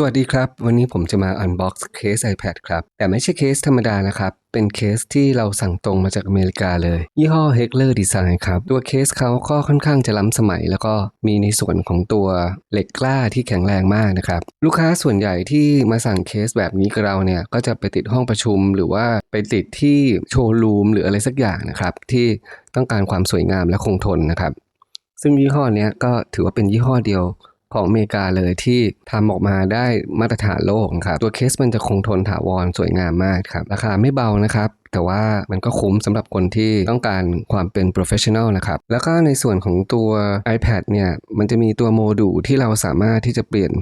สวัสดีครับ วันนี้ผมจะมา unbox เคส iPad ครับ แต่ไม่ใช่เคสธรรมดานะครับ เป็นเคสที่เราสั่งตรงมาจากอเมริกาเลย ยี่ห้อ Heckler Design ครับ ตัวเคสเขาก็ค่อนข้างจะล้ำสมัย แล้วก็มีในส่วนของตัวเหล็กกล้าที่แข็งแรงมากนะครับ ลูกค้าส่วนใหญ่ที่มาสั่งเคสแบบนี้กับเราเนี่ย ก็จะไปติดห้องประชุม หรือว่าไปติดที่โชว์รูมหรืออะไรสักอย่างนะครับ ที่ต้องการความสวยงามและคงทนนะครับ ซึ่งยี่ห้อเนี้ยก็ถือว่าเป็นยี่ห้อเดียว ของอเมริกาเลยที่ทำออกมาได้มาตรฐานโลกนะครับตัวเคสมันจะคงทนถาวรสวยงามมากครับ ราคาไม่เบานะครับแต่ว่ามันก็คุ้มสำหรับคนที่ต้องการความเป็น professional นะครับ แล้วก็ในส่วนของตัว iPad เนี่ยมันจะมีตัวโมดูลที่เราสามารถที่จะเปลี่ยน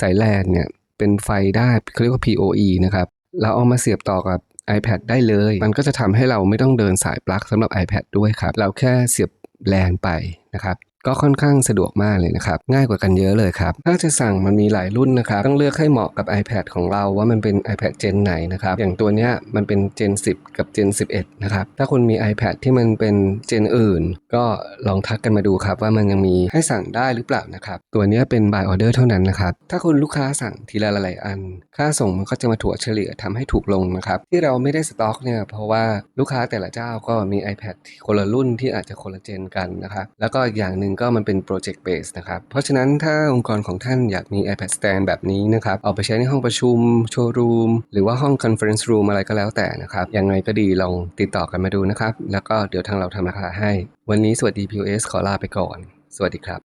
สายแลนเนี่ยเป็นไฟได้เขาเรียกว่า PoE นะครับเราเอามาเสียบต่อกับ iPad ได้เลย มันก็จะทำให้เราไม่ต้องเดินสายปลั๊กสำหรับ iPad ด้วยครับ เราแค่เสียบแลนไปนะครับ ก็ค่อนข้างสะดวกมากเลยนะครับ ง่ายกว่ากันเยอะเลยครับ ถ้าจะสั่งมันมีหลายรุ่นนะครับ ต้องเลือกให้เหมาะกับ iPad ของเราว่ามันเป็น iPad Gen ไหนนะครับ อย่างตัวเนี้ยมันเป็น Gen 10 กับ Gen 11 นะครับ ถ้าคุณมี iPad ที่มันเป็น Gen อื่น ก็ลองทักกันมาดูครับ ว่ามันยังมีให้สั่งได้หรือเปล่านะครับ ตัวเนี้ยเป็น by order เท่านั้นนะครับ ถ้าคุณลูกค้าสั่งทีละหลายอัน ค่าส่งมันก็จะมาถั่วเฉลี่ยทำให้ถูกลงนะครับ ที่เราไม่ได้สต็อกเนี่ยเพราะว่าลูกค้าแต่ละเจ้าก็มี iPad คนละรุ่นที่อาจจะคนละเจนกันนะครับ แล้วก็อย่างหนึ่งก็มันเป็น project base นะครับ เพราะฉะนั้นถ้าองค์กรของท่านอยากมี iPad stand แบบนี้นะครับ เอาไปใช้ในห้องประชุม โชว์รูม หรือว่าห้อง conference room อะไรก็แล้วแต่นะครับ ยังไงก็ดีลองติดต่อกันมาดูนะครับ แล้วก็เดี๋ยวทางเราทำราคาให้ วันนี้สวัสดี POS ขอลาไปก่อน สวัสดีครับ